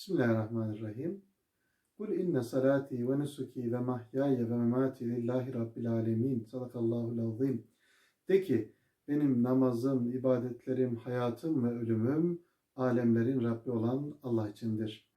Bismillahirrahmanirrahim. Kul inne salati ve nusuki ve mahyaya ve memati lillahi rabbil alemin. Sadakallahu azim. De ki benim namazım, ibadetlerim, hayatım ve ölümüm alemlerin Rabbi olan Allah içindir.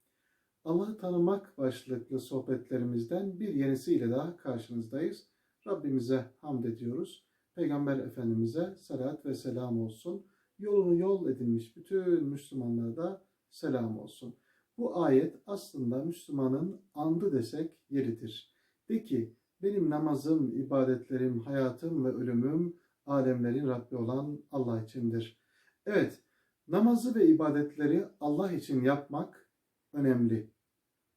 Allah'ı tanımak başlıklı sohbetlerimizden bir yenisiyle daha karşınızdayız. Rabbimize hamd ediyoruz. Peygamber Efendimiz'e salat ve selam olsun. Yolunu yol edinmiş bütün Müslümanlara da selam olsun. Bu ayet aslında Müslümanın andı desek yeridir. De ki benim namazım, ibadetlerim, hayatım ve ölümüm alemlerin Rabbi olan Allah içindir. Evet, namazı ve ibadetleri Allah için yapmak önemli.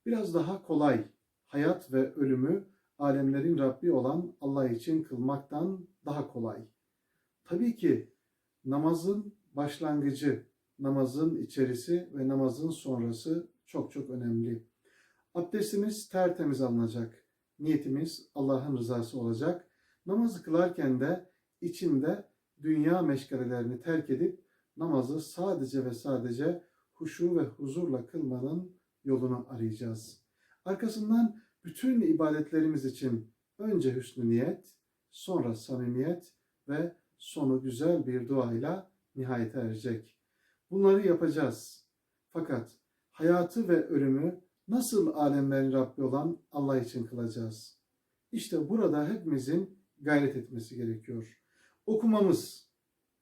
Biraz daha kolay, hayat ve ölümü alemlerin Rabbi olan Allah için kılmaktan daha kolay. Tabii ki namazın başlangıcı, namazın içerisi ve namazın sonrası çok çok önemli. Abdestimiz tertemiz alınacak. Niyetimiz Allah'ın rızası olacak. Namazı kılarken de içinde dünya meşgalelerini terk edip namazı sadece ve sadece huşu ve huzurla kılmanın yolunu arayacağız. Arkasından bütün ibadetlerimiz için önce hüsnü niyet, sonra samimiyet ve sonu güzel bir duayla nihayete erecek. Bunları yapacağız. Fakat hayatı ve ölümü nasıl alemlerin Rabbi olan Allah için kılacağız? İşte burada hepimizin gayret etmesi gerekiyor. Okumamız,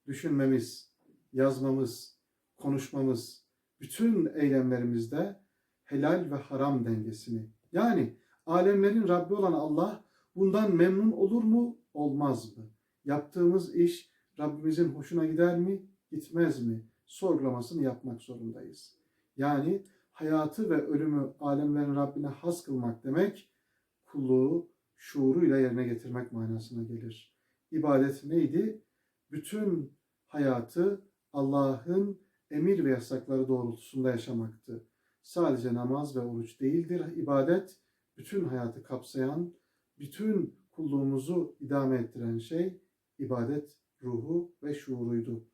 düşünmemiz, yazmamız, konuşmamız, bütün eylemlerimizde helal ve haram dengesini. Yani alemlerin Rabbi olan Allah bundan memnun olur mu, olmaz mı? Yaptığımız iş Rabbimizin hoşuna gider mi, gitmez mi? Sorgulamasını yapmak zorundayız. Yani hayatı ve ölümü alemlerin Rabbine has kılmak demek, kulluğu şuuruyla yerine getirmek manasına gelir. İbadet neydi? Bütün hayatı Allah'ın emir ve yasakları doğrultusunda yaşamaktı. Sadece namaz ve oruç değildir ibadet, bütün hayatı kapsayan, bütün kulluğumuzu idame ettiren şey ibadet ruhu ve şuuruydu.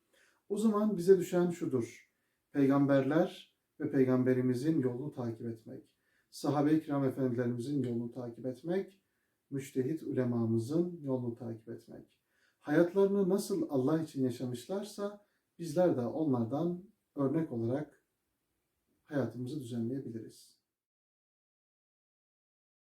O zaman bize düşen şudur. Peygamberler ve peygamberimizin yolunu takip etmek. Sahabe-i kiram efendilerimizin yolunu takip etmek. Müştehit ulemamızın yolunu takip etmek. Hayatlarını nasıl Allah için yaşamışlarsa bizler de onlardan örnek olarak hayatımızı düzenleyebiliriz.